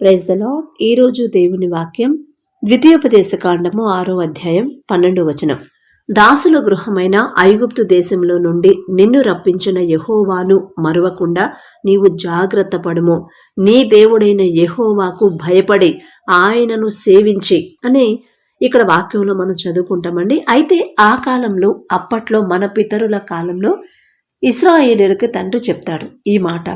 Praise the lord ఈరోజు దేవుని వాక్యం ద్వితీయోపదేశ కాండము ఆరో అధ్యాయం పన్నెండు వచనం. దాసుల గృహమైన ఐగుప్తు దేశంలో నుండి నిన్ను రప్పించిన యహోవాను మరువకుండా నీవు జాగ్రత్త పడుము. నీ దేవుడైన యహోవాకు భయపడి ఆయనను సేవించి అని ఇక్కడ వాక్యంలో మనం చదువుకుంటామండి. అయితే ఆ కాలంలో అప్పట్లో మన పితరుల కాలంలో ఇస్రాయేలీలకు తండ్రి చెప్తాడు ఈ మాట.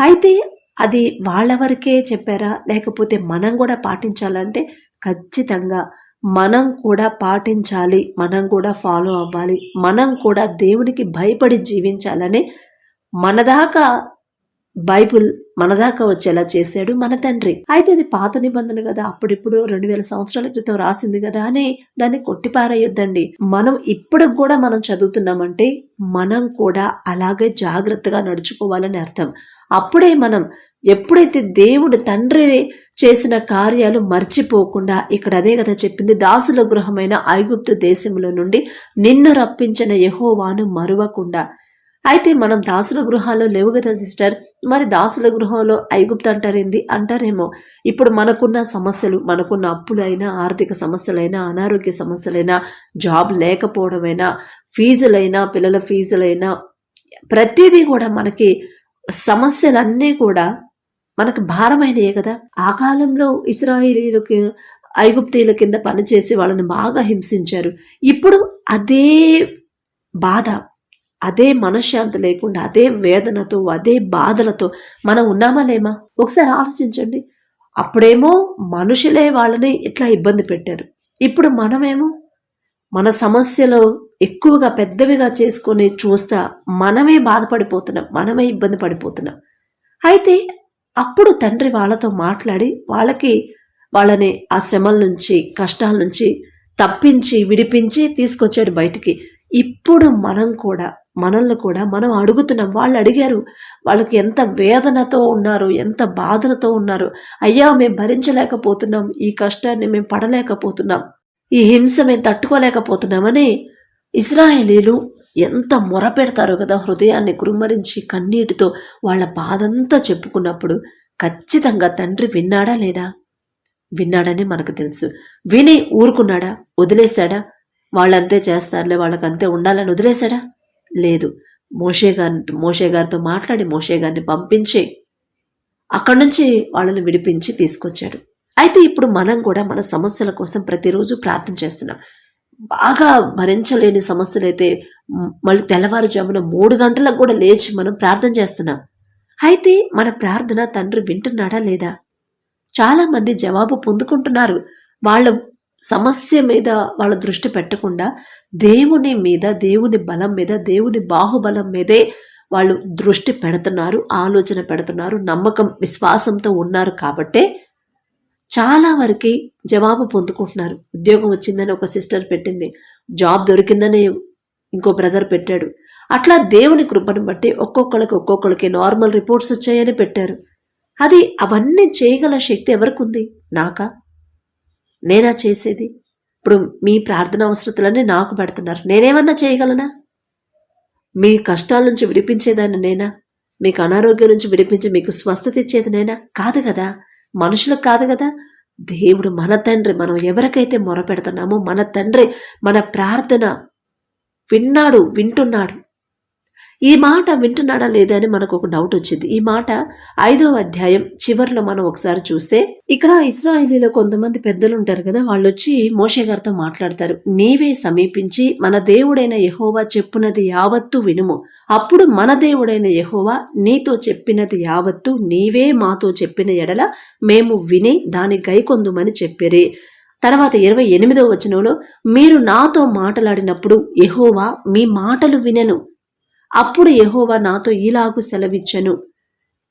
అయితే అది వాళ్ళ వరకే చెప్పారా? లేకపోతే మనం కూడా పాటించాలంటే ఖచ్చితంగా మనం కూడా పాటించాలి మనం కూడా ఫాలో అవ్వాలి మనం కూడా దేవునికి భయపడి జీవించాలని మనదాకా బైబుల్ మనదాకా వచ్చేలా చేశాడు మన తండ్రి. అయితే అది పాత నిబంధన కదా అప్పుడిప్పుడు రెండు వేల సంవత్సరాల క్రితం రాసింది కదా అని దాన్ని కొట్టిపారేయొద్దండి. మనం ఇప్పుడు కూడా మనం చదువుతున్నామంటే మనం కూడా అలాగే జాగ్రత్తగా నడుచుకోవాలని అర్థం. అప్పుడే మనం ఎప్పుడైతే దేవుడు తండ్రి చేసిన కార్యాలు మర్చిపోకుండా ఇక్కడ అదే కదా చెప్పింది దాసుల గృహమైన ఐగుప్తు దేశంలో నుండి నిన్ను రప్పించిన యహోవాను మరువకుండా. అయితే మనం దాసుల గృహాల్లో లేవు కదా సిస్టర్? మరి దాసుల గృహంలో ఐగుప్తు అంటారేంది? అంటారేమో. ఇప్పుడు మనకున్న సమస్యలు మనకున్న అప్పులైనా ఆర్థిక సమస్యలైనా అనారోగ్య సమస్యలైనా జాబ్ లేకపోవడమైనా ఫీజులైనా పిల్లల ఫీజులైనా ప్రతిదీ కూడా మనకి సమస్యలన్నీ కూడా మనకు భారమైనయే కదా. ఆ కాలంలో ఇస్రాయిలీలకు ఐగుప్తీల కింద పనిచేసి వాళ్ళని బాగా హింసించారు. ఇప్పుడు అదే బాధ. అదే మనశ్శాంతి లేకుండా అదే వేదనతో అదే బాధలతో మనం ఉన్నామా లేమా? ఒకసారి ఆలోచించండి. అప్పుడేమో మనుషులే వాళ్ళని ఇట్లా ఇబ్బంది పెట్టారు. ఇప్పుడు మనమేమో మన సమస్యలు ఎక్కువగా పెద్దవిగా చేసుకొని చూస్తా మనమే బాధపడిపోతున్నాం మనమే ఇబ్బంది పడిపోతున్నాం. అయితే అప్పుడు తండ్రి వాళ్ళతో మాట్లాడి వాళ్ళకి వాళ్ళని ఆ శ్రమల నుంచి కష్టాల నుంచి తప్పించి విడిపించి తీసుకొచ్చాడు బయటికి. ఇప్పుడు మనం కూడా మనల్ని కూడా మనం అడుగుతున్నాం. వాళ్ళు అడిగారు వాళ్ళకి ఎంత వేదనతో ఉన్నారు ఎంత బాధలతో ఉన్నారు? అయ్యా మేము భరించలేకపోతున్నాం. ఈ కష్టాన్ని మేము పడలేకపోతున్నాం. ఈ హింస మేము తట్టుకోలేకపోతున్నామని ఇస్రాయేలీలు ఎంత మొరపెడతారో కదా హృదయాన్ని కురుమరించి కన్నీటితో వాళ్ళ బాధంతా చెప్పుకున్నప్పుడు ఖచ్చితంగా తండ్రి విన్నాడా లేదా? విన్నాడని మనకు తెలుసు. విని ఊరుకున్నాడా? వదిలేశాడా? వాళ్ళంతే చేస్తారులే వాళ్ళకంతే ఉండాలని వదిలేశాడా? లేదు. మోషే గారి మోషే గారితో మాట్లాడి మోషే గారిని పంపించి అక్కడి నుంచి వాళ్ళని విడిపించి తీసుకొచ్చాడు అయితే ఇప్పుడు మనం కూడా మన సమస్యల కోసం ప్రతిరోజు ప్రార్థన చేస్తున్నాం. బాగా భరించలేని సమస్యలు అయితే మళ్ళీ తెల్లవారుజామున మూడు గంటలకు కూడా లేచి మనం ప్రార్థన చేస్తున్నాం. అయితే మన ప్రార్థన తండ్రి వింటున్నాడా లేదా? చాలామంది జవాబు పొందుకుంటున్నారు. వాళ్ళ సమస్య మీద వాళ్ళ దృష్టి పెట్టకుండా దేవుని మీద దేవుని బలం మీద దేవుని బాహుబలం మీదే వాళ్ళు దృష్టి పెడుతున్నారు ఆలోచన పెడుతున్నారు నమ్మకం విశ్వాసంతో ఉన్నారు కాబట్టే చాలా వరకు జవాబు పొందుకుంటున్నారు. ఉద్యోగం వచ్చిందని ఒక సిస్టర్ పెట్టింది జాబ్ దొరికిందని ఇంకో బ్రదర్ పెట్టాడు. అట్లా దేవుని కృపను బట్టి ఒక్కొక్కరికి ఒక్కొక్కరికి నార్మల్ రిపోర్ట్స్ వచ్చాయని పెట్టారు. అది అవన్నీ చేయగల శక్తి ఎవరికి ఉంది? నాకా? నేనా చేసేది? ఇప్పుడు మీ ప్రార్థన అవసరతలన్నీ నాకు పెడుతున్నారు. నేనేమన్నా చేయగలనా? మీ కష్టాల నుంచి విడిపించేదాన్ని నేనా? మీకు అనారోగ్యం నుంచి విడిపించి మీకు స్వస్థత ఇచ్చేది నేనా? కాదు కదా. మనుషులకు కాదు కదా. దేవుడు మన తండ్రి మనం ఎవరికైతే మొరపెడుతున్నామో మన తండ్రి మన ప్రార్థన విన్నాడు వింటున్నాడు. ఈ మాట వింటున్నాడా లేదా అని మనకు ఒక డౌట్ వచ్చింది. ఈ మాట ఐదో అధ్యాయం చివర్లో మనం ఒకసారి చూస్తే ఇక్కడ ఇస్రాయేలీలో కొంతమంది పెద్దలు ఉంటారు కదా వాళ్ళు వచ్చి మోషే గారితో మాట్లాడతారు. నీవే సమీపించి మన దేవుడైన యహోవా చెప్పునది యావత్తు వినుము. అప్పుడు మన దేవుడైన యహోవా నీతో చెప్పినది యావత్తు నీవే మాతో చెప్పిన ఎడల మేము విని దాని గైకొందుమని చెప్పిరి. తర్వాత ఇరవై ఎనిమిదో వచనంలో మీరు నాతో మాట్లాడినప్పుడు యహోవా మీ మాటలు వినెను. అప్పుడు యహోవా నాతో ఇలాగు సెలవిచ్చను.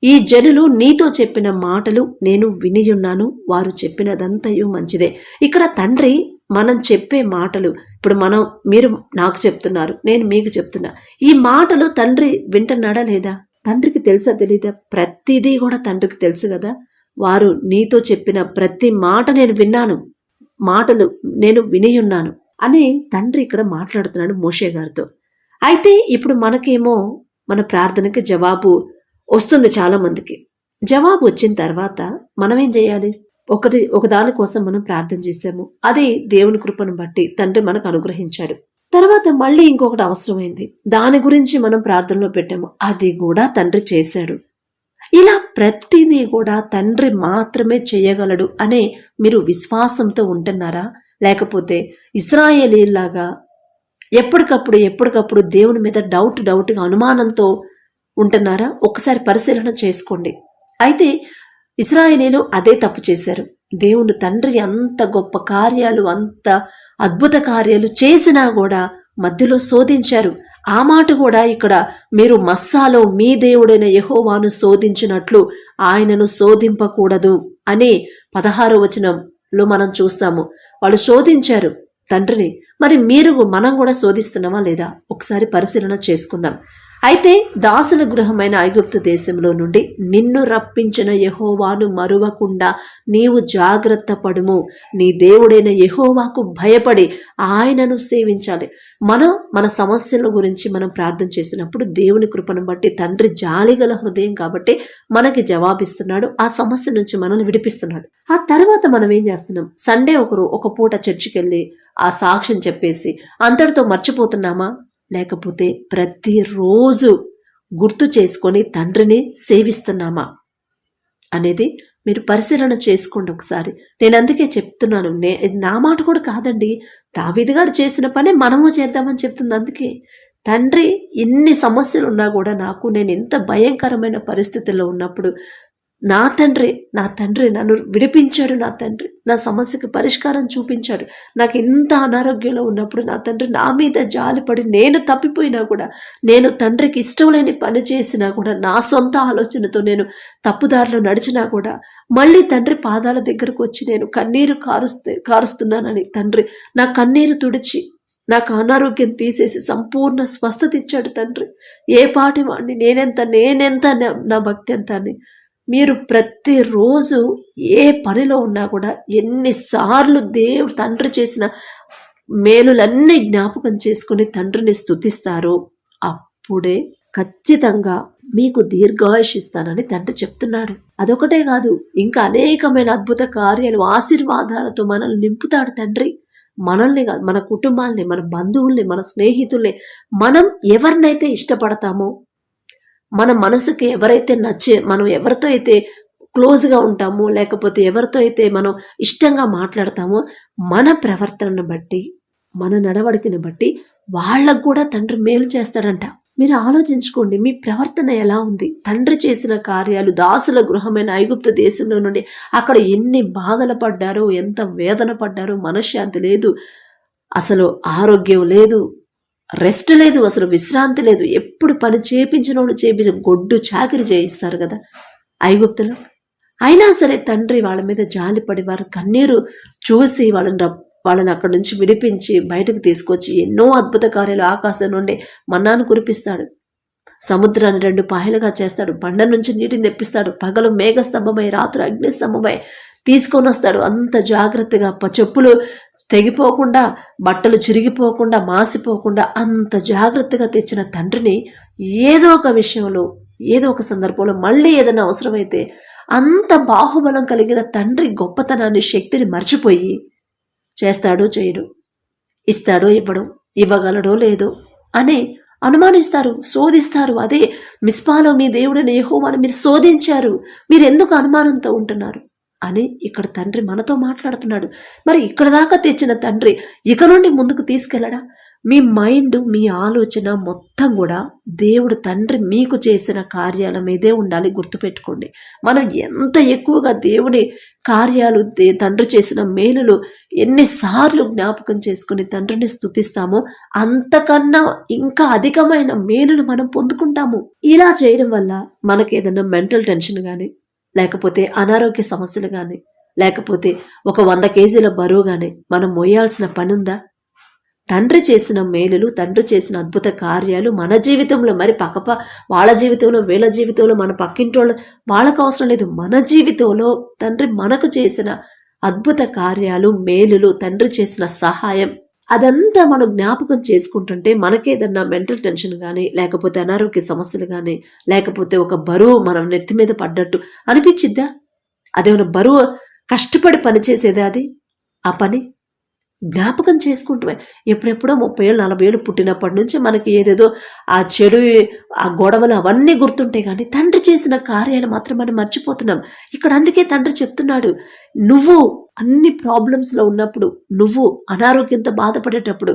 ఈ జనులు నీతో చెప్పిన మాటలు నేను వినియున్నాను వారు చెప్పినదంతయు మంచిదే. ఇక్కడ తండ్రి మనం చెప్పే మాటలు ఇప్పుడు మనం మీరు నాకు చెప్తున్నారు నేను మీకు చెప్తున్నా. ఈ మాటలు తండ్రి వింటున్నాడా లేదా? తండ్రికి తెలుసా తెలీదా? ప్రతిదీ కూడా తండ్రికి తెలుసు కదా. వారు నీతో చెప్పిన ప్రతి మాట నేను విన్నాను మాటలు నేను వినియున్నాను అని తండ్రి ఇక్కడ మాట్లాడుతున్నాడు మోషే గారితో. అయితే ఇప్పుడు మనకేమో మన ప్రార్థనకి జవాబు వస్తుంది చాలా మందికి జవాబు వచ్చిన తర్వాత మనం ఏం చేయాలి? ఒకటి ఒకదాని కోసం మనం ప్రార్థన చేశాము. అది దేవుని కృపను బట్టి తండ్రి మనకు అనుగ్రహించాడు. తర్వాత మళ్ళీ ఇంకొకటి అవసరమైంది. దాని గురించి మనం ప్రార్థనలో పెట్టాము. అది కూడా తండ్రి చేశాడు. ఇలా ప్రతిదీ కూడా తండ్రి మాత్రమే చేయగలడు అనే మీరు విశ్వాసంతో ఉంటున్నారా? లేకపోతే ఇస్రాయేలీలాగా ఎప్పటికప్పుడు ఎప్పటికప్పుడు దేవుని మీద డౌట్ డౌట్గా అనుమానంతో ఉంటున్నారా? ఒకసారి పరిశీలన చేసుకోండి. అయితే ఇస్రాయేలీలు అదే తప్పు చేశారు. దేవుని తండ్రి అంత గొప్ప కార్యాలు అంత అద్భుత కార్యాలు చేసినా కూడా మధ్యలో శోధించారు. ఆ మాట కూడా ఇక్కడ మీరు మస్సాలో మీ దేవుడైన యహోవాను శోధించినట్లు ఆయనను శోధింపకూడదు అని పదహారు వచనంలో మనం చూస్తాము. వాళ్ళు శోధించారు. తండ్రిని మరి మీరు మనం కూడా శోధిస్తున్నామా లేదా? ఒకసారి పరిశీలన చేసుకుందాం. అయితే దాసుల గృహమైన ఐగుప్తు దేశంలో నుండి నిన్ను రప్పించిన యహోవాను మరువకుండా నీవు జాగ్రత్త పడుము. నీ దేవుడైన యహోవాకు భయపడి ఆయనను సేవించాలి. మనం మన సమస్యల గురించి మనం ప్రార్థన చేసినప్పుడు దేవుని కృపను బట్టి తండ్రి జాలిగల హృదయం కాబట్టి మనకి జవాబిస్తున్నాడు. ఆ సమస్య నుంచి మనల్ని విడిపిస్తున్నాడు. ఆ తర్వాత మనం ఏం చేస్తున్నాం? సండే ఒకరు ఒక పూట చర్చికి వెళ్ళి ఆ సాక్ష్యం చెప్పేసి అంతటితో మర్చిపోతున్నామా? లేకపోతే ప్రతిరోజు గుర్తు చేసుకొని తండ్రిని సేవిస్తున్నామా? అనేది మీరు పరిశీలన చేసుకోండి ఒకసారి. నేను అందుకే చెప్తున్నాను నే నా మాట కూడా కాదండి. దావిది గారు చేసిన పని మనము చేద్దామని చెప్తుంది అందుకే. తండ్రి ఎన్ని సమస్యలు ఉన్నా కూడా నాకు నేను ఎంత భయంకరమైన పరిస్థితుల్లో ఉన్నప్పుడు నా తండ్రి నా తండ్రి నన్ను విడిపించాడు నా తండ్రి. నా సమస్యకి పరిష్కారం చూపించాడు. నాకు ఎంత అనారోగ్యంలో ఉన్నప్పుడు నా తండ్రి నా మీద జాలిపడి నేను తప్పిపోయినా కూడా నేను తండ్రికి ఇష్టం లేని పని చేసినా కూడా నా సొంత ఆలోచనతో నేను తప్పుదారిలో నడిచినా కూడా మళ్ళీ తండ్రి పాదాల దగ్గరకు వచ్చి నేను కన్నీరు కారుస్తే కారుస్తున్నానని తండ్రి నా కన్నీరు తుడిచి నాకు అనారోగ్యం తీసేసి సంపూర్ణ స్వస్థత ఇచ్చాడు తండ్రి. ఏ పాటి వాడిని నేనెంత నేనెంత నా- నా భక్తి ఎంత అని మీరు ప్రతిరోజు ఏ పనిలో ఉన్నా కూడా ఎన్నిసార్లు దేవుడు తండ్రి చేసిన మేలులన్నీ జ్ఞాపకం చేసుకుని తండ్రిని స్తుతిస్తారో అప్పుడే ఖచ్చితంగా మీకు దీర్ఘాయుష్ ఇస్తానని తండ్రి చెప్తున్నాడు. అదొకటే కాదు ఇంకా అనేకమైన అద్భుత కార్యాలు ఆశీర్వాదాలతో మనల్ని నింపుతాడు తండ్రి. మనల్ని కాదు మన కుటుంబాల్ని మన బంధువుల్ని మన స్నేహితుల్ని మనం ఎవరినైతే ఇష్టపడతామో మన మనసుకి ఎవరైతే నచ్చే మనం ఎవరితో అయితే క్లోజ్గా ఉంటామో లేకపోతే ఎవరితో అయితే మనం ఇష్టంగా మాట్లాడతామో మన ప్రవర్తనను బట్టి మన నడవడికని బట్టి వాళ్ళకు కూడా తండ్రి మేలు చేస్తాడంట. మీరు ఆలోచించుకోండి మీ ప్రవర్తన ఎలా ఉంది? తండ్రి చేసిన కార్యాలు దాసుల గృహమైన ఐగుప్తు దేశంలో నుండి అక్కడ ఎన్ని బాధలు పడ్డారో ఎంత వేదన పడ్డారో మనశ్శాంతి లేదు అసలు ఆరోగ్యం లేదు రెస్ట్ లేదు అసలు విశ్రాంతి లేదు. ఎప్పుడు పని చేపించిన వాళ్ళు చేపించి గొడ్డు చాకిరి చేయిస్తారు కదా ఐగుప్తులు. అయినా సరే తండ్రి వాళ్ళ మీద జాలిపడి వారు కన్నీరు చూసి వాళ్ళని వాళ్ళని అక్కడి నుంచి విడిపించి బయటకు తీసుకొచ్చి ఎన్నో అద్భుత కార్యాలు ఆకాశం నుండి మన్నాను కురిపిస్తాడు. సముద్రాన్ని రెండు పాయలుగా చేస్తాడు. బండ నుంచి నీటిని తెప్పిస్తాడు. పగలు మేఘస్తంభమై రాత్రి అగ్నిస్తంభమై తీసుకొని వస్తాడు. అంత జాగ్రత్తగా ప- చెప్పులు తెగిపోకుండా బట్టలు చిరిగిపోకుండా మాసిపోకుండా అంత జాగ్రత్తగా తెచ్చిన తండ్రిని ఏదో ఒక విషయంలో ఏదో ఒక సందర్భంలో మళ్ళీ ఏదైనా అవసరమైతే అంత బాహుబలం కలిగిన తండ్రి గొప్పతనాన్ని శక్తిని మర్చిపోయి చేస్తాడో చేయడు. ఇస్తాడో ఇవ్వడం ఇవ్వగలడో లేదో అని అనుమానిస్తారు శోధిస్తారు. అదే మిస్పాలో మీ దేవుడిని అని మీరు శోధించారు. మీరు ఎందుకు అనుమానంతో ఉంటున్నారు? అని ఇక్కడ తండ్రి మనతో మాట్లాడుతున్నాడు. మరి ఇక్కడ దాకా తెచ్చిన తండ్రి ఇక నుండి ముందుకు తీసుకెళ్ళడా? మీ మైండ్ మీ ఆలోచన మొత్తం కూడా దేవుడు తండ్రి మీకు చేసిన కార్యాల మీదే ఉండాలి గుర్తుపెట్టుకోండి. మనం ఎంత ఎక్కువగా దేవుని కార్యాలు దే- తండ్రి చేసిన మేలులు ఎన్నిసార్లు జ్ఞాపకం చేసుకుని తండ్రిని స్తుతిస్తామో అంతకన్నా ఇంకా అధికమైన మేలులు మనం పొందుకుంటాము. ఇలా చేయడం వల్ల మనకి ఏదైనా మెంటల్ టెన్షన్ కానీ లేకపోతే అనారోగ్య సమస్యలు కానీ లేకపోతే ఒక వంద కేజీల బరువు కానీ మనం మోయాల్సిన పని ఉందా తండ్రి చేసిన మేలులు తండ్రి చేసిన అద్భుత కార్యాలు మన జీవితంలో మరి పక్కప వాళ్ళ జీవితంలో వీళ్ళ జీవితంలో మన పక్కింటోళ్ళ వాళ్ళకు అవసరం లేదు. మన జీవితంలో తండ్రి మనకు చేసిన అద్భుత కార్యాలు మేలులు తండ్రి చేసిన సహాయం అదంతా మనం జ్ఞాపకం చేసుకుంటుంటే మనకేదన్నా మెంటల్ టెన్షన్ కానీ లేకపోతే అనారోగ్య సమస్యలు కానీ లేకపోతే ఒక బరువు మనం నెత్తి మీద పడ్డట్టు అనిపించిద్దా అదేమైనా బరువు కష్టపడి పనిచేసేదా అది? ఆ పని? జ్ఞాపకం చేసుకుంటూ ఎప్పుడెప్పుడో ముప్పై ఏళ్ళు నలభై ఏళ్ళు పుట్టినప్పటి నుంచి మనకి ఏదేదో ఆ చెడు ఆ గొడవలు అవన్నీ గుర్తుంటాయి కానీ తండ్రి చేసిన కార్యాలు మాత్రం మనం మర్చిపోతున్నాం. ఇక్కడ అందుకే తండ్రి చెప్తున్నాడు నువ్వు అన్ని ప్రాబ్లమ్స్లో ఉన్నప్పుడు నువ్వు అనారోగ్యంతో బాధపడేటప్పుడు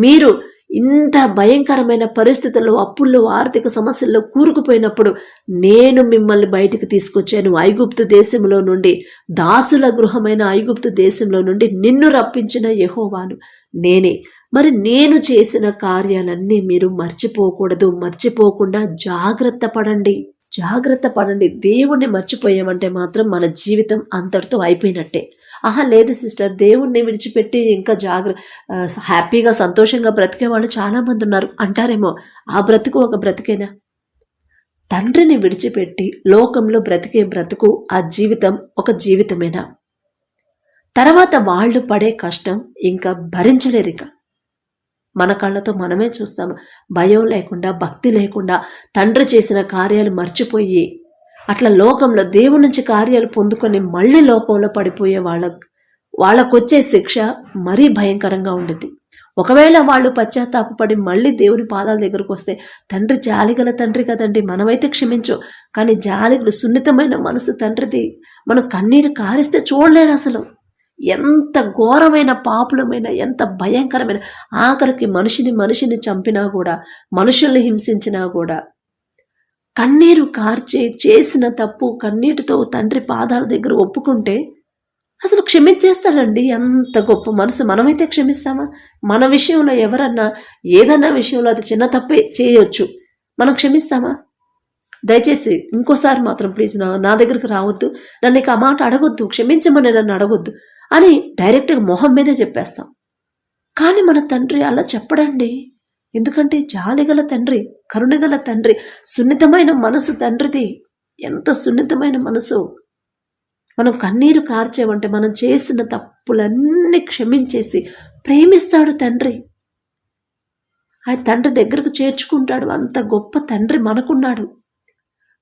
మీరు ఇంత భయంకరమైన పరిస్థితుల్లో అప్పుల్లో ఆర్థిక సమస్యల్లో కూరుకుపోయినప్పుడు నేను మిమ్మల్ని బయటికి తీసుకొచ్చాను ఐగుప్తు దేశంలో నుండి. దాసుల గృహమైన ఐగుప్తు దేశంలో నుండి నిన్ను రప్పించిన యహోవాను నేనే. మరి నేను చేసిన కార్యాలన్నీ మీరు మర్చిపోకూడదు మర్చిపోకుండా జాగ్రత్త పడండి. జాగ్రత్త పడండి. దేవుణ్ణి మర్చిపోయామంటే మాత్రం మన జీవితం అంతటితో అయిపోయినట్టే. ఆహా లేదు సిస్టర్ దేవుణ్ణి విడిచిపెట్టి ఇంకా జాగ్ర హ్యాపీగా సంతోషంగా బ్రతికే వాళ్ళు చాలామంది ఉన్నారు. అంటారేమో ఆ బ్రతుకు ఒక బ్రతికేనా? తండ్రిని విడిచిపెట్టి లోకంలో బ్రతికే బ్రతుకు ఆ జీవితం ఒక జీవితమేనా? తర్వాత వాళ్ళు పడే కష్టం ఇంకా భరించలేరు ఇక. మన కళ్ళతో మనమే చూస్తాము. భయం లేకుండా భక్తి లేకుండా తండ్రి చేసిన కార్యాలు మర్చిపోయి అట్లా లోకంలో దేవుడి నుంచి కార్యాలు పొందుకొని మళ్ళీ లోకంలో పడిపోయే వాళ్ళకు వాళ్ళకొచ్చే శిక్ష మరీ భయంకరంగా ఉండిద్ది. ఒకవేళ వాళ్ళు పశ్చాత్తాపడి మళ్ళీ దేవుని పాదాల దగ్గరకు వస్తే తండ్రి జాలిగల తండ్రి కదండి మనమైతే క్షమించు. కానీ జాలిగలు సున్నితమైన మనసు తండ్రిది. మనం కన్నీరు కారిస్తే చూడలేడు అసలు. ఎంత ఘోరమైన పాపులమైన ఎంత భయంకరమైన ఆఖరికి మనిషిని మనిషిని చంపినా కూడా మనుషుల్ని హింసించినా కూడా కన్నీరు కార్చి చేసిన తప్పు కన్నీటితో తండ్రి పాదాల దగ్గర ఒప్పుకుంటే అసలు క్షమించేస్తాడండి? ఎంత గొప్ప మనసు. మనమైతే క్షమిస్తామా? మన విషయంలో ఎవరన్నా ఏదన్నా విషయంలో అది చిన్న తప్పే చేయొచ్చు. మనం క్షమిస్తామా? దయచేసి ఇంకోసారి మాత్రం ప్లీజ్ నా నా దగ్గరికి రావద్దు. నన్ను ఇక ఆ మాట అడగొద్దు. క్షమించమని నన్ను అడగొద్దు అని డైరెక్ట్గా మొహం మీదే చెప్పేస్తాం. కానీ మన తండ్రి అలా చెప్పడండి. ఎందుకంటే జాలిగల తండ్రి కరుణగల తండ్రి సున్నితమైన మనసు తండ్రిది. ఎంత సున్నితమైన మనసు. మనం కన్నీరు కార్చేవంటే మనం చేసిన తప్పులన్నీ క్షమించేసి ప్రేమిస్తాడు తండ్రి. ఆ తండ్రి దగ్గరకు చేర్చుకుంటాడు. అంత గొప్ప తండ్రి మనకున్నాడు.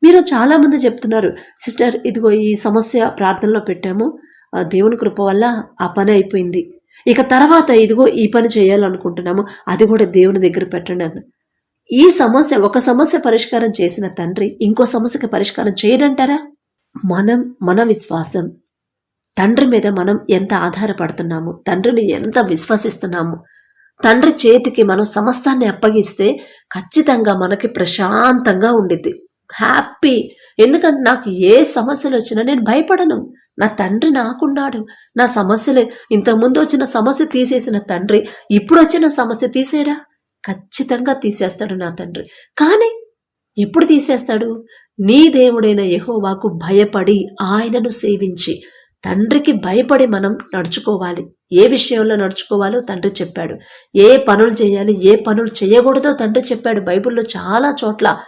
మీరు చాలామంది చెప్తున్నారు సిస్టర్ ఇదిగో ఈ సమస్య ప్రార్థనలో పెట్టాము. ఆ దేవుని కృప వల్ల ఆ పని అయిపోయింది. ఇక తర్వాత ఇదిగో ఈ పని చేయాలనుకుంటున్నాము అది కూడా దేవుని దగ్గర పెట్టండి అన్న ఈ సమస్య ఒక సమస్య పరిష్కారం చేసిన తండ్రి ఇంకో సమస్యకి పరిష్కారం చేయడంటారా? మనం మన విశ్వాసం. తండ్రి మీద మనం ఎంత ఆధారపడుతున్నాము? తండ్రిని ఎంత విశ్వసిస్తున్నాము? తండ్రి చేతికి మనం సమస్తాన్ని అప్పగిస్తే ఖచ్చితంగా మనకి ప్రశాంతంగా ఉండిద్ది. హ్యాపీ. ఎందుకంటే నాకు ఏ సమస్యలు వచ్చినా నేను భయపడను. నా తండ్రి నాకున్నాడు. నా సమస్యలే ఇంతకుముందు వచ్చిన సమస్య తీసేసిన తండ్రి ఇప్పుడు వచ్చిన సమస్య తీసేయడా ఖచ్చితంగా తీసేస్తాడు నా తండ్రి. కానీ ఎప్పుడు తీసేస్తాడు? నీ దేవుడైన యహోవాకు భయపడి ఆయనను సేవించి తండ్రికి భయపడి మనం నడుచుకోవాలి. ఏ విషయంలో నడుచుకోవాలో తండ్రి చెప్పాడు. ఏ పనులు చేయాలి ఏ పనులు చేయకూడదో తండ్రి చెప్పాడు. బైబిల్లో చాలా చోట్ల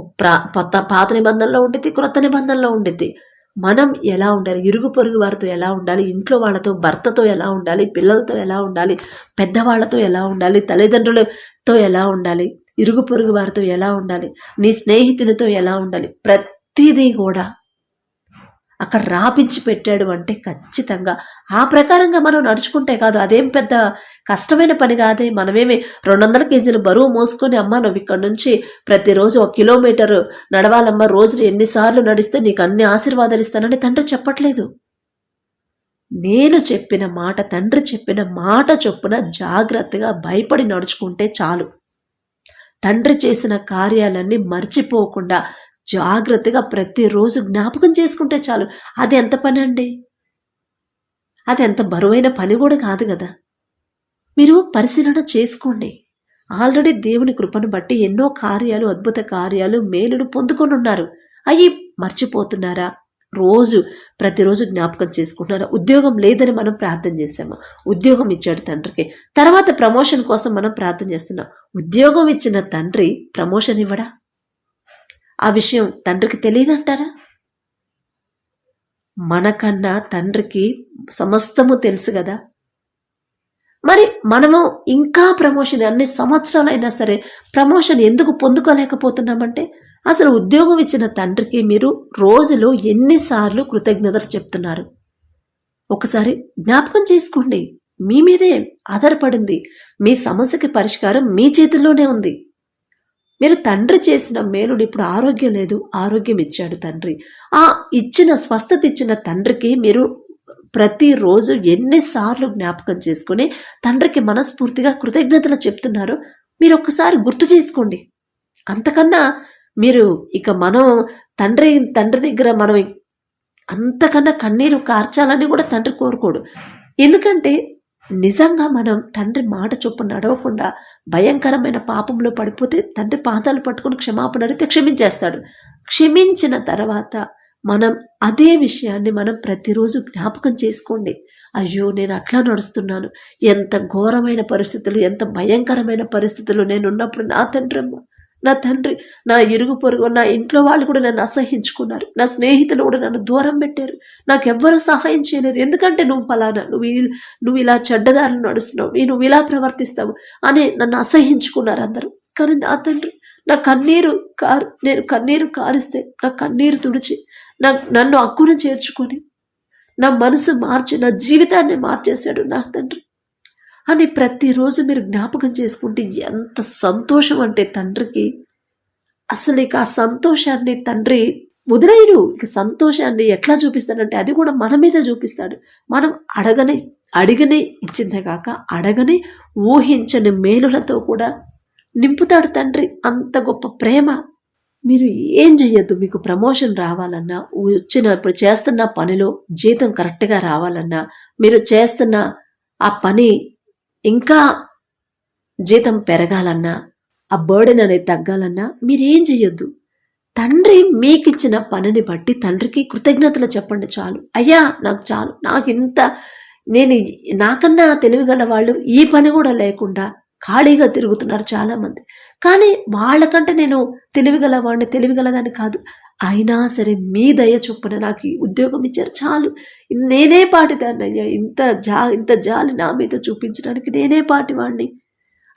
ప్రా- కొత్త పాత నిబంధనలో ఉండిద్ది క్రొత్త నిబంధనలో ఉండిద్ది. మనం ఎలా ఉండాలి? ఇరుగు పొరుగు వారితో ఎలా ఉండాలి? ఇంట్లో వాళ్ళతో భర్తతో ఎలా ఉండాలి? పిల్లలతో ఎలా ఉండాలి? పెద్దవాళ్ళతో ఎలా ఉండాలి? తల్లిదండ్రులతో ఎలా ఉండాలి? ఇరుగు పొరుగు వారితో ఎలా ఉండాలి? నీ స్నేహితునితో ఎలా ఉండాలి? ప్రతిదీ కూడా అక్కడ రాపించి పెట్టాడు అంటే ఖచ్చితంగా. ఆ ప్రకారంగా మనం నడుచుకుంటే కాదు అదేం పెద్ద కష్టమైన పని కాదే. మనమేమి రెండు వందల కేజీలు బరువు మోసుకొని అమ్మ నువ్వు ఇక్కడ నుంచి ప్రతిరోజు ఒక కిలోమీటర్ నడవాలమ్మా రోజులు ఎన్నిసార్లు నడిస్తే నీకు అన్ని ఆశీర్వాదాలు ఇస్తానని తండ్రి చెప్పట్లేదు. నేను చెప్పిన మాట తండ్రి చెప్పిన మాట చొప్పున జాగ్రత్తగా భయపడి నడుచుకుంటే చాలు. తండ్రి చేసిన కార్యాలన్నీ మర్చిపోకుండా జాగ్రత్తగా ప్రతిరోజు జ్ఞాపకం చేసుకుంటే చాలు. అది ఎంత పని అండి అది ఎంత బరువైన పని కూడా కాదు కదా. మీరు పరిశీలన చేసుకోండి. ఆల్రెడీ దేవుని కృపను బట్టి ఎన్నో కార్యాలు అద్భుత కార్యాలు మేలును పొందుకొని ఉన్నారు. అయ్యి మర్చిపోతున్నారా? రోజు ప్రతిరోజు జ్ఞాపకం చేసుకుంటున్నారా? ఉద్యోగం లేదని మనం ప్రార్థన చేసాము ఉద్యోగం ఇచ్చాడు తండ్రికి. తర్వాత ప్రమోషన్ కోసం మనం ప్రార్థన చేస్తున్నాం. ఉద్యోగం ఇచ్చిన తండ్రి ప్రమోషన్ ఇవ్వడా? ఆ విషయం తండ్రికి తెలియదంటారా? మనకన్నా తండ్రికి సమస్తము తెలుసు కదా. మరి మనము ఇంకా ప్రమోషన్ అన్ని సంవత్సరాలైనా సరే ప్రమోషన్ ఎందుకు పొందుకోలేకపోతున్నామంటే అసలు ఉద్యోగం ఇచ్చిన తండ్రికి మీరు రోజులో ఎన్నిసార్లు కృతజ్ఞతలు చెప్తున్నారు. ఒకసారి జ్ఞాపకం చేసుకోండి. మీ మీదే ఆధారపడింది. మీ సమస్యకి పరిష్కారం మీ చేతుల్లోనే ఉంది. మీరు తండ్రి చేసిన మేలుడు ఇప్పుడు ఆరోగ్యం లేదు ఆరోగ్యం ఇచ్చాడు తండ్రి. ఆ ఇచ్చిన స్వస్థత ఇచ్చిన తండ్రికి మీరు ప్రతిరోజు ఎన్నిసార్లు జ్ఞాపకం చేసుకుని తండ్రికి మనస్ఫూర్తిగా కృతజ్ఞతలు చెప్తున్నారు. మీరు ఒక్కసారి గుర్తు చేసుకోండి. అంతకన్నా మీరు ఇక మనం తండ్రి తండ్రి దగ్గర మనం అంతకన్నా కన్నీరు కార్చాలని కూడా తండ్రి కోరుకోడు. ఎందుకంటే నిజంగా మనం తండ్రి మాట చొప్పున నడవకుండా భయంకరమైన పాపంలో పడిపోతే తండ్రి పాదాలు పట్టుకుని క్షమాపణ అడిగితే క్షమించేస్తాడు. క్షమించిన తర్వాత మనం అదే విషయాన్ని మనం ప్రతిరోజు జ్ఞాపకం చేసుకోండి. అయ్యో నేను అట్లా నడుస్తున్నాను. ఎంత ఘోరమైన పరిస్థితులు ఎంత భయంకరమైన పరిస్థితులు నేను ఉన్నప్పుడు నా తండ్రమ్మ నా తండ్రి నా ఇరుగు పొరుగు నా ఇంట్లో వాళ్ళు కూడా నన్ను అసహించుకున్నారు. నా స్నేహితులు కూడా నన్ను దూరం పెట్టారు. నాకెవ్వరూ సహాయం చేయలేదు. ఎందుకంటే నువ్వు ఫలానా నువ్వు నువ్వు ఇలా చెడ్డదారులు నడుస్తున్నావు. నువ్వు ఇలా ప్రవర్తిస్తావు అని నన్ను అసహించుకున్నారు అందరూ. కానీ నా తండ్రి నా కన్నీరు కారు నేను కన్నీరు కారిస్తే నా కన్నీరు తుడిచి నా నన్ను అక్కున చేర్చుకొని నా మనసు మార్చి నా జీవితాన్ని మార్చేశాడు నా తండ్రి. అని ప్రతిరోజు మీరు జ్ఞాపకం చేసుకుంటే ఎంత సంతోషం అంటే తండ్రికి. అసలు ఇక ఆ సంతోషాన్ని తండ్రి ముదిరైడు ఇక సంతోషాన్ని ఎట్లా చూపిస్తాడంటే అది కూడా మన మీద చూపిస్తాడు. మనం అడగని అడిగని ఇచ్చిందే కాక అడగని ఊహించని మేలులతో కూడా నింపుతాడు తండ్రి. అంత గొప్ప ప్రేమ. మీరు ఏం చెయ్యొద్దు. మీకు ప్రమోషన్ రావాలన్నా వచ్చిన ఇప్పుడు చేస్తున్న పనిలో జీతం కరెక్ట్గా రావాలన్నా మీరు చేస్తున్న ఆ పని ఇంకా జీతం పెరగాలన్నా ఆ బర్డెన్ అనేది తగ్గాలన్నా మీరేం చెయ్యొద్దు. తండ్రి మీకిచ్చిన పనిని బట్టి తండ్రికి కృతజ్ఞతలు చెప్పండి చాలు. అయ్యా నాకు చాలు. నాకు ఇంత నేను నాకన్నా తెలివిగల వాళ్ళు ఈ పని కూడా లేకుండా ఖాళీగా తిరుగుతున్నారు చాలామంది. కానీ వాళ్ళకంటే నేను తెలివిగల వాడిని తెలివిగలదని కాదు. అయినా సరే మీ దయ చొప్పున నాకు ఉద్యోగం ఇచ్చారు. చాలు. నేనే పాటిదాన్ని అయ్యా ఇంత జా ఇంత జాలి నా మీద చూపించడానికి నేనే పాటివాడిని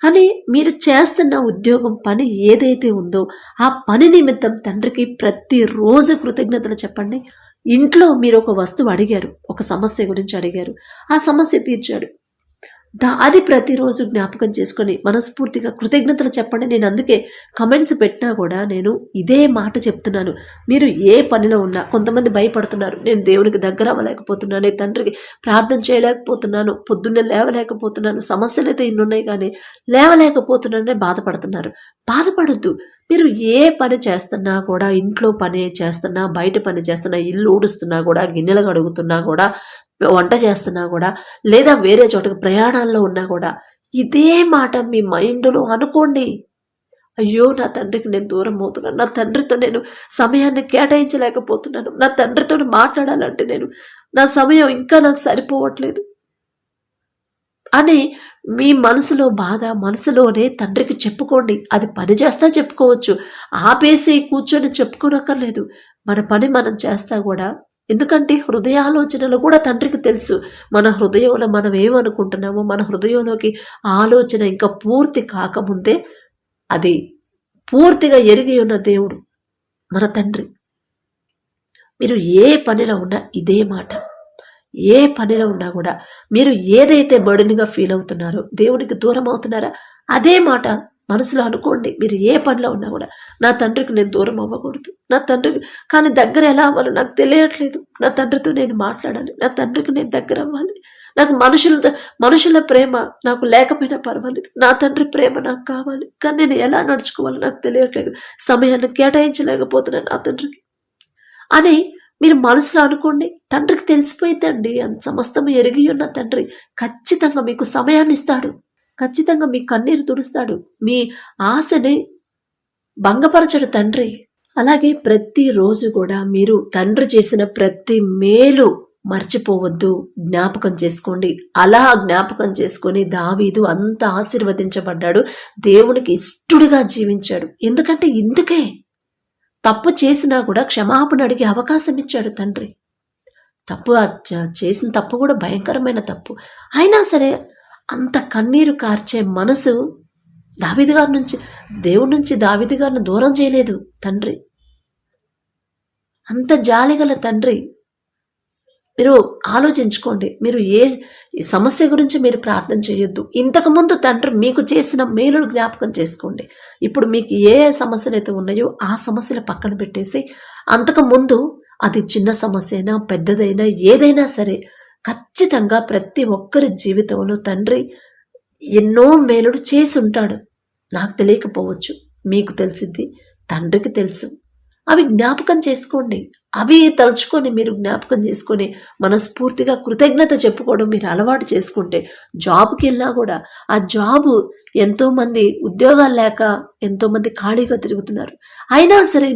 అని మీరు చేస్తున్న ఉద్యోగం పని ఏదైతే ఉందో ఆ పని నిమిత్తం తండ్రికి ప్రతిరోజు కృతజ్ఞతలు చెప్పండి. ఇంట్లో మీరు ఒక వస్తువు అడిగారు. ఒక సమస్య గురించి అడిగారు. ఆ సమస్య తీర్చాడు అది ప్రతిరోజు జ్ఞాపకం చేసుకొని మనస్ఫూర్తిగా కృతజ్ఞతలు చెప్పండి. నేను అందుకే కమెంట్స్ పెట్టినా కూడా నేను ఇదే మాట చెప్తున్నాను. మీరు ఏ పనిలో ఉన్నా కొంతమంది భయపడుతున్నారు. నేను దేవునికి దగ్గర అవ్వలేకపోతున్నాను. తండ్రికి ప్రార్థన చేయలేకపోతున్నాను. పొద్దున్నే లేవలేకపోతున్నాను. సమస్యలు అయితే ఇన్నున్నాయి కానీ లేవలేకపోతున్నానని బాధపడుతున్నారు. బాధపడద్దు. మీరు ఏ పని చేస్తున్నా కూడా ఇంట్లో పని చేస్తున్నా బయట పని చేస్తున్నా ఇల్లు ఊడుస్తున్నా కూడా గిన్నెలు కడుగుతున్నా కూడా వంట చేస్తున్నా కూడా లేదా వేరే చోటకి ప్రయాణాల్లో ఉన్నా కూడా ఇదే మాట మీ మైండ్లో అనుకోండి. అయ్యో నా తండ్రికి నేను దూరం అవుతున్నాను. నా తండ్రితో నేను సమయాన్ని కేటాయించలేకపోతున్నాను. నా తండ్రితో మాట్లాడాలంటే నేను నా సమయం ఇంకా నాకు సరిపోవట్లేదు. అని మీ మనసులో బాధ మనసులోనే తండ్రికి చెప్పుకోండి. అది పని చేస్తా చెప్పుకోవచ్చు. ఆపేసి కూర్చొని చెప్పుకోనక్కర్లేదు. మన పని మనం చేస్తా కూడా ఎందుకంటే హృదయాలోచనలు కూడా తండ్రికి తెలుసు. మన హృదయంలో మనం ఏమనుకుంటున్నామో మన హృదయంలోకి ఆలోచన ఇంకా పూర్తి కాకముందే అది పూర్తిగా ఎరిగి ఉన్న దేవుడు మన తండ్రి. మీరు ఏ పనిలో ఉన్నా ఇదే మాట. ఏ పనిలో ఉన్నా కూడా మీరు ఏదైతే బర్డెన్గా ఫీల్ అవుతున్నారో దేవునికి దూరం అవుతున్నారా అదే మాట మనసులో అనుకోండి మీరు ఏ పనిలో ఉన్నా కూడా నా తండ్రికి నేను దూరం అవ్వకూడదు. నా తండ్రికి కానీ దగ్గర ఎలా అవ్వాలో నాకు తెలియట్లేదు. నా తండ్రితో నేను మాట్లాడాలి. నా తండ్రికి నేను దగ్గర అవ్వాలి. నాకు మనుషులతో మనుషుల ప్రేమ నాకు లేకపోయినా పర్వాలేదు. నా తండ్రి ప్రేమ నాకు కావాలి. కానీ నేను ఎలా నడుచుకోవాలో నాకు తెలియట్లేదు. సమయాన్ని కేటాయించలేకపోతున్నాను నా తండ్రికి. అని మీరు మనసులో అనుకోండి తండ్రికి తెలిసిపోయిందండి అంత సమస్తం ఎరిగి ఉన్న తండ్రి ఖచ్చితంగా మీకు సమయాన్ని ఇస్తాడు. ఖచ్చితంగా మీ కన్నీరు తుడుస్తాడు. మీ ఆశని భంగపరచడు తండ్రి. అలాగే ప్రతిరోజు కూడా మీరు తండ్రి చేసిన ప్రతి మేలు మర్చిపోవద్దు. జ్ఞాపకం చేసుకోండి. అలా జ్ఞాపకం చేసుకొని దావీదు అంత ఆశీర్వదించబడ్డాడు. దేవునికి ఇష్టడుగా జీవించాడు. ఎందుకంటే ఇందుకే తప్పు చేసినా కూడా క్షమాపణ అడిగే అవకాశం ఇచ్చాడు తండ్రి. తప్పు చేసిన తప్పు కూడా భయంకరమైన తప్పు. అయినా సరే అంత కన్నీరు కార్చే మనసు దావిది గారి నుంచి దేవుడి నుంచి దావిది గారిని దూరం చేయలేదు తండ్రి. అంత జాలిగల తండ్రి. మీరు ఆలోచించుకోండి మీరు ఏ సమస్య గురించి మీరు ప్రార్థన చేయొద్దు. ఇంతకుముందు తండ్రి మీకు చేసిన మేలును జ్ఞాపకం చేసుకోండి. ఇప్పుడు మీకు ఏ సమస్యలు అయితే ఉన్నాయో ఆ సమస్యలు పక్కన పెట్టేసి అంతకు ముందు అది చిన్న సమస్య అయినా పెద్దదైనా ఏదైనా సరే ఖచ్చితంగా ప్రతి ఒక్కరి జీవితంలో తండ్రి ఎన్నో మేలుడు చేసి ఉంటాడు. నాకు తెలియకపోవచ్చు. మీకు తెలిసింది తండ్రికి తెలుసు. అవి జ్ఞాపకం చేసుకోండి. అవి తలుచుకొని మీరు జ్ఞాపకం చేసుకొని మనస్ఫూర్తిగా కృతజ్ఞత చెప్పుకోవడం మీరు అలవాటు చేసుకుంటే జాబ్కి వెళ్ళినా కూడా ఆ జాబు ఎంతోమంది ఉద్యోగాలు లేక ఎంతోమంది ఖాళీగా తిరుగుతున్నారు. అయినా సరే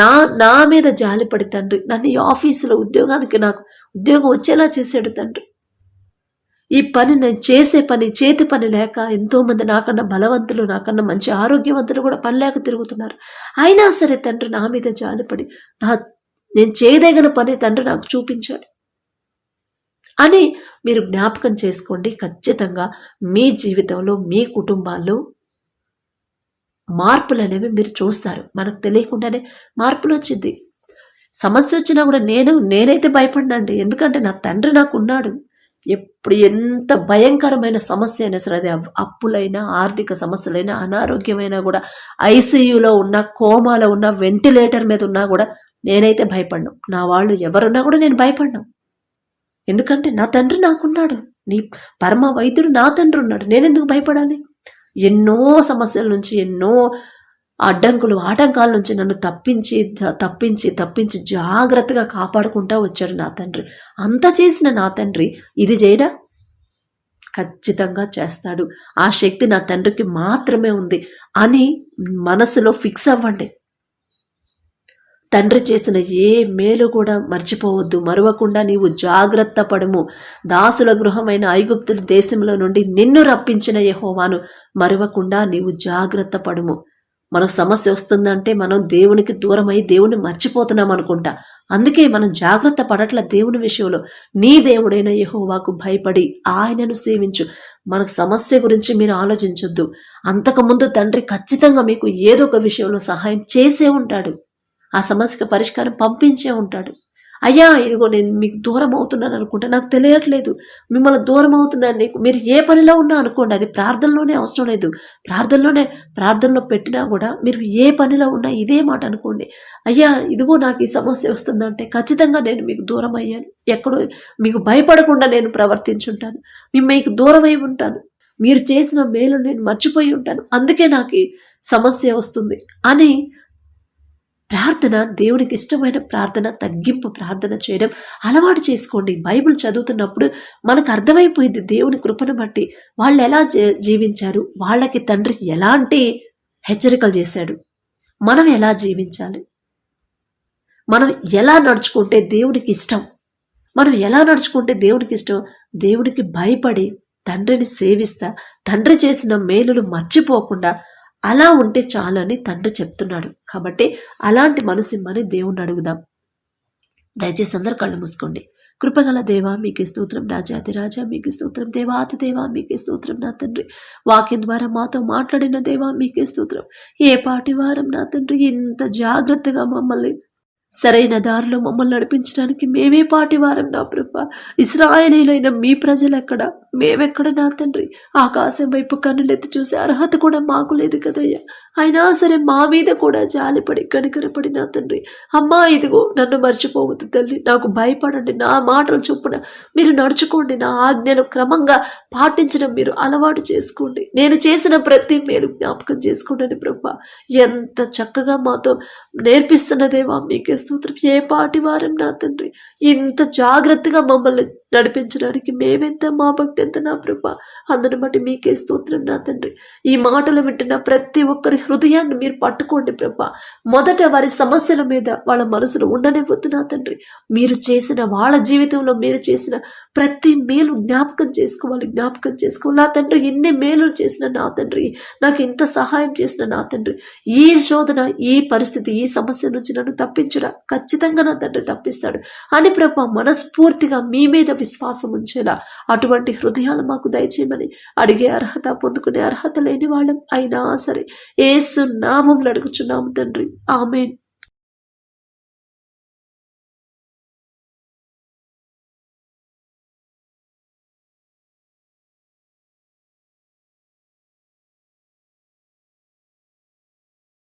నా నా మీద జాలిపడి తండ్రి నన్ను ఈ ఆఫీసులో ఉద్యోగానికి నాకు ఉద్యోగం వచ్చేలా చేశాడు తండ్రి. ఈ పని నేను చేసే పని చేతి పని లేక ఎంతోమంది నాకన్నా బలవంతులు నాకన్నా మంచి ఆరోగ్యవంతులు కూడా పని లేక తిరుగుతున్నారు. అయినా సరే తండ్రి నా మీద జాలిపడి నా నేను చేయదగిన పని తండ్రి నాకు చూపించాడు. అని మీరు జ్ఞాపకం చేసుకోండి. ఖచ్చితంగా మీ జీవితంలో మీ కుటుంబాల్లో మార్పులు అనేవి మీరు చూస్తారు. మనకు తెలియకుండానే మార్పులు వచ్చింది. సమస్య వచ్చినా కూడా నేను నేనైతే భయపడినండి. ఎందుకంటే నా తండ్రి నాకు ఉన్నాడు. ఎప్పుడు ఎంత భయంకరమైన సమస్య అయినా సరే అది అప్పులైనా ఆర్థిక సమస్యలైనా అనారోగ్యమైనా కూడా ఐసీయూలో ఉన్న కోమాలో ఉన్న వెంటిలేటర్ మీద ఉన్నా కూడా నేనైతే భయపడ్డం. నా వాళ్ళు ఎవరున్నా కూడా నేను భయపడ్డం. ఎందుకంటే నా తండ్రి నాకున్నాడు. నీ పరమ వైద్యుడు నా తండ్రి ఉన్నాడు. నేనెందుకు భయపడాలి? ఎన్నో సమస్యల నుంచి ఎన్నో అడ్డంకులు ఆటంకాల నుంచి నన్ను తప్పించి తప్పించి తప్పించి జాగ్రత్తగా కాపాడుకుంటా వచ్చాడు నా తండ్రి. అంత చేసిన నా తండ్రి ఇది చేయడా? ఖచ్చితంగా చేస్తాడు. ఆ శక్తి నా తండ్రికి మాత్రమే ఉంది అని మనసులో ఫిక్స్ అవ్వండి. తండ్రి చేసిన ఏ మేలు కూడా మర్చిపోవద్దు. మరవకుండా నీవు జాగ్రత్త పడము. దాసుల గృహమైన ఐగుప్తుల దేశంలో నుండి నిన్ను రప్పించిన యహోవాను మరవకుండా నీవు జాగ్రత్త పడము. మనకు సమస్య వస్తుందంటే మనం దేవునికి దూరమై దేవుని మర్చిపోతున్నాం అనుకుంటా. అందుకే మనం జాగ్రత్త పడట్ల దేవుని విషయంలో. నీ దేవుడైన యహోవాకు భయపడి ఆయనను సేవించు. మనకు సమస్య గురించి మీరు ఆలోచించొద్దు. అంతకుముందు తండ్రి ఖచ్చితంగా మీకు ఏదో ఒక విషయంలో సహాయం చేసే ఉంటాడు. ఆ సమస్యకు పరిష్కారం పంపించే ఉంటాడు. అయ్యా ఇదిగో నేను మీకు దూరం అవుతున్నాను అనుకుంటే. నాకు తెలియట్లేదు. మిమ్మల్ని దూరం అవుతున్నాను నీకు. మీరు ఏ పనిలో ఉన్నా అనుకోండి అది ప్రార్థనలోనే అవసరం లేదు. ప్రార్థనలోనే ప్రార్థనలో పెట్టినా కూడా మీరు ఏ పనిలో ఉన్నా ఇదే మాట అనుకోండి. అయ్యా ఇదిగో నాకు ఈ సమస్య వస్తుందంటే ఖచ్చితంగా నేను మీకు దూరం అయ్యాను. ఎక్కడో మీకు భయపడకుండా నేను ప్రవర్తించుంటాను. మీ మీకు దూరం అయి ఉంటాను. మీరు చేసిన మేలు నేను మర్చిపోయి ఉంటాను. అందుకే నాకు సమస్య వస్తుంది. అని ప్రార్థన దేవునికి ఇష్టమైన ప్రార్థన తగ్గింపు ప్రార్థన చేయడం అలవాటు చేసుకోండి. బైబిల్ చదువుతున్నప్పుడు మనకు అర్థమైపోయింది దేవుని కృపను బట్టి వాళ్ళు ఎలా జీ- జీవించారు వాళ్ళకి తండ్రి ఎలాంటి హెచ్చరికలు చేశాడు మనం ఎలా జీవించాలి మనం ఎలా నడుచుకుంటే దేవునికి ఇష్టం మనం ఎలా నడుచుకుంటే దేవునికి ఇష్టం దేవునికి భయపడి తండ్రిని సేవిస్తా తండ్రి చేసిన మేలులు మర్చిపోకుండా అలా ఉంటే చాలని తండ్రి చెప్తున్నాడు. కాబట్టి అలాంటి మనసు ఇమ్మని దేవుణ్ణి అడుగుదాం. దయచేసి అందరు కళ్ళు మూసుకోండి. కృపగల దేవా మీకు స్తోత్రం. రాజాది రాజా మీకు స్తోత్రం. దేవాతి దేవా మీకు స్తోత్రం నా తండ్రి. వాక్యం ద్వారా మాతో మాట్లాడిన దేవా మీకే స్తోత్రం. ఏ పాటి వారం నా తండ్రి ఇంత జాగ్రత్తగా మమ్మల్ని సరైన దారిలో మమ్మల్ని నడిపించడానికి మేమే పాటివారం నా ప్రభ. ఇస్రాయలీలైన మీ ప్రజలు ఎక్కడ మేమెక్కడ నా తండ్రి? ఆకాశం వైపు కన్నులెత్తి చూసే అర్హత కూడా మాకు లేదు కదయ్యా. అయినా సరే మా మీద కూడా జాలిపడి కనికరపడి నా తండ్రి. అమ్మా ఇదిగో నన్ను మర్చిపోవద్దు తల్లి. నాకు భయపడండి. నా మాటలు చొప్పున మీరు నడుచుకోండి. నా ఆజ్ఞను క్రమంగా పాటించడం మీరు అలవాటు చేసుకోండి. నేను చేసిన ప్రతి మేలు జ్ఞాపకం చేసుకోండి ప్రభా. ఎంత చక్కగా మాతో నేర్పిస్తున్నదేవా మీకే స్తోత్రం ఏ పాటి వారం నా తండ్రి. ఇంత జాగ్రత్తగా మమ్మల్ని నడిపించడానికి మేమెంత మా భక్తి ఎంత నా ప్రభా. అందుని బట్టి మీకే స్తోత్రం నా తండ్రి. ఈ మాటలు వింటున్న ప్రతి ఒక్కరి హృదయాన్ని మీరు పట్టుకోండి ప్రభా. మొదట వారి సమస్యల మీద వాళ్ళ మనసును ఉండనివ్వద్దు నా తండ్రి. మీరు చేసిన వాళ్ళ జీవితంలో మీరు చేసిన ప్రతి మేలు జ్ఞాపకం చేసుకోవాలి జ్ఞాపకం చేసుకోవాలి. నా తండ్రి ఎన్ని మేలులు చేసిన నా తండ్రి నాకు ఇంత సహాయం చేసిన నా తండ్రి. ఈ శోధన ఈ పరిస్థితి ఈ సమస్య నుంచి నన్ను తప్పించడానికి ఖచ్చితంగా నా తండ్రి తప్పిస్తాడు. అని ప్రభు మనస్ఫూర్తిగా మీ మీద విశ్వాసం ఉంచేలా అటువంటి హృదయాలు మాకు దయచేయమని అడిగే అర్హత పొందుకునే అర్హత లేని వాళ్ళం అయినా సరే ఏసు నామంలో అడుగుచున్నాము తండ్రి. ఆమెన్.